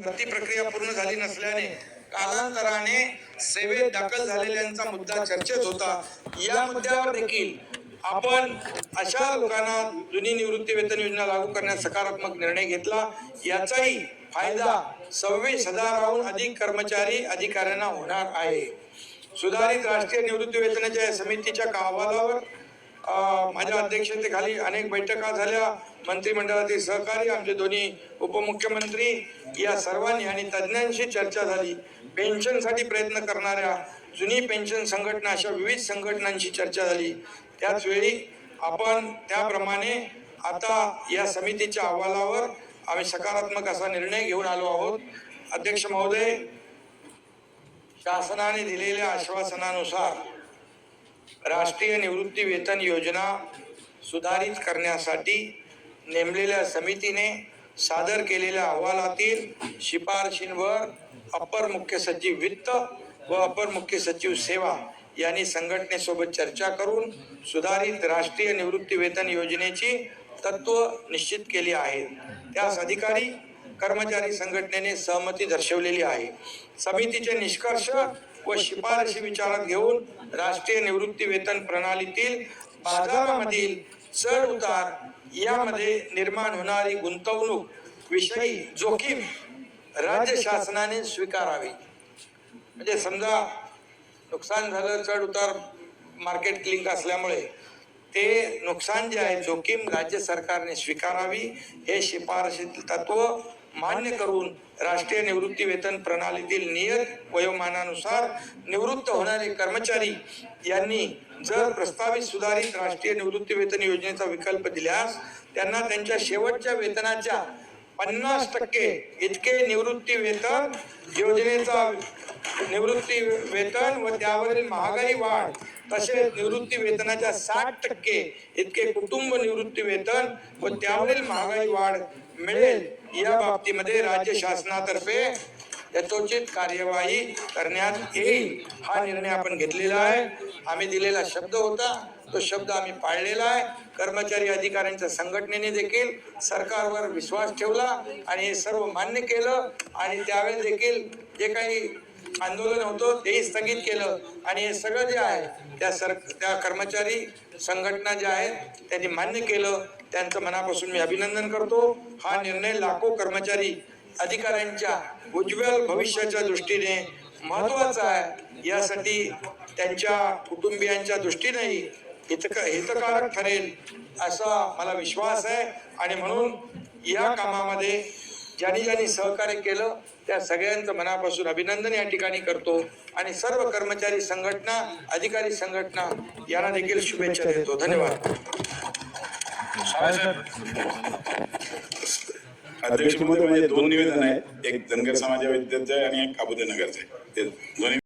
भरती प्रक्रिया पूर्ण झाली नसल्याने कालांतराने सेवेत दाखल झालेल्यांचा मुद्दा चर्चेत होता. या मुद्द्यावर देखील आपण अशा लोकांना जुनी निवृत्ती वेतन योजना लागू करण्यास सकारात्मक निर्णय घेतला. याचाही फायदा सव्वीस हजाराहून अधिक कर्मचारी अधिकाऱ्यांना होणार आहे. सुधारित राष्ट्रीय निवृत्ती वेतनाच्या समितीच्या अहवालावर माझ्या अध्यक्षतेखाली अनेक बैठका झाल्या. मंत्रिमंडळातील सहकारी आमचे दोन्ही उपमुख्यमंत्री या सर्वांनी आणि तज्ज्ञांशी चर्चा झाली. पेन्शनसाठी प्रयत्न करणाऱ्या जुनी पेन्शन संघटना अशा विविध संघटनांशी चर्चा झाली. त्याच वेळी आपण त्याप्रमाणे आता या समितीच्या अहवालावर आम्ही सकारात्मक असा निर्णय घेऊन आलो आहोत. अध्यक्ष महोदय शासनाने दिलेल्या आश्वासनानुसार राष्ट्रीय निवृत्ती वेतन योजना सुधारित करण्यासाठी नेमलेल्या समितीने सादर केलेल्या अहवालातील शिफारशींवर अपर मुख्य सचिव वित्त व अपर मुख्य सचिव सेवा यांनी संघटनेसोबत चर्चा करून सुधारित राष्ट्रीय निवृत्ती वेतन योजनेची तत्व निश्चित केली आहेत त्यास अधिकारी कर्मचारी संघटनेने सहमती दर्शवलेली आहे. समितीचे निष्कर्ष व शिफारशी विचारात घेऊन राष्ट्रीय निवृत्ती वेतन प्रणालीतील बाजारामधील चढ उतार यामध्ये निर्माण होणारी गुंतवणूक विषयी जोखीम राज्य शासनाने स्वीकारावी. म्हणजे समजा नुकसान झालं चढ उतार मार्केट लिंक असल्यामुळे ते नुकसान जे आहे जोखीम राज्य सरकारने स्वीकारावी हे शिफारशीतील तत्व मान्य करून राष्ट्रीय निवृत्ती वेतन प्रणालीतील नियत वयोमानानुसार निवृत्त होणारे कर्मचारी यांनी जर प्रस्तावित सुधारित राष्ट्रीय निवृत्ती वेतन योजनेचा विकल्प दिल्यास त्यांना त्यांच्या शेवटच्या वेतनाच्या पन्नास टक्के इतके निवृत्ती वेतन योजनेचा निवृत्ती वेतन व त्यावरील महागाई वाढ तसेच निवृत्ती वेतनाच्या साठ टक्के इतके कुटुंब निवृत्ती वेतन व त्यावरील महागाई वाढ मिळेल या बाबतीमध्ये राज्य शासनातर्फे यथोचित कार्यवाही करण्यात येईल. हा निर्णय आपण घेतलेला आहे. आम्ही दिलेला शब्द होता तो शब्द आम्ही पाळलेला आहे. कर्मचारी अधिकाऱ्यांच्या संघटनेने देखील सरकारवर विश्वास ठेवला आणि हे सर्व मान्य केलं आणि त्यावेळेस देखील जे काही आंदोलन होतं तेही स्थगित केलं. आणि हे सगळं जे आहे त्या सर त्या कर्मचारी संघटना ज्या आहेत त्यांनी मान्य केलं. त्यांचं मनापासून मी अभिनंदन करतो. हा निर्णय लाखो कर्मचारी अधिकाऱ्यांच्या उज्ज्वल भविष्याच्या दृष्टीने महत्त्वाचा आहे. यासाठी त्यांच्या कुटुंबियांच्या दृष्टीनेही हितक हितकारक ठरेल असा मला विश्वास आहे. आणि म्हणून या कामामध्ये ज्यांनी ज्यांनी सहकार्य केलं त्या सगळ्यांचं मनापासून अभिनंदन या ठिकाणी करतो. आणि सर्व कर्मचारी संघटना अधिकारी संघटना यांना देखील शुभेच्छा देतो. धन्यवाद. अध्यक्ष दोन निवेदन आहेत. एक धनगर समाजा विद्यार्थी आणि एक काबुदे नगरचे आहे. दोन्ही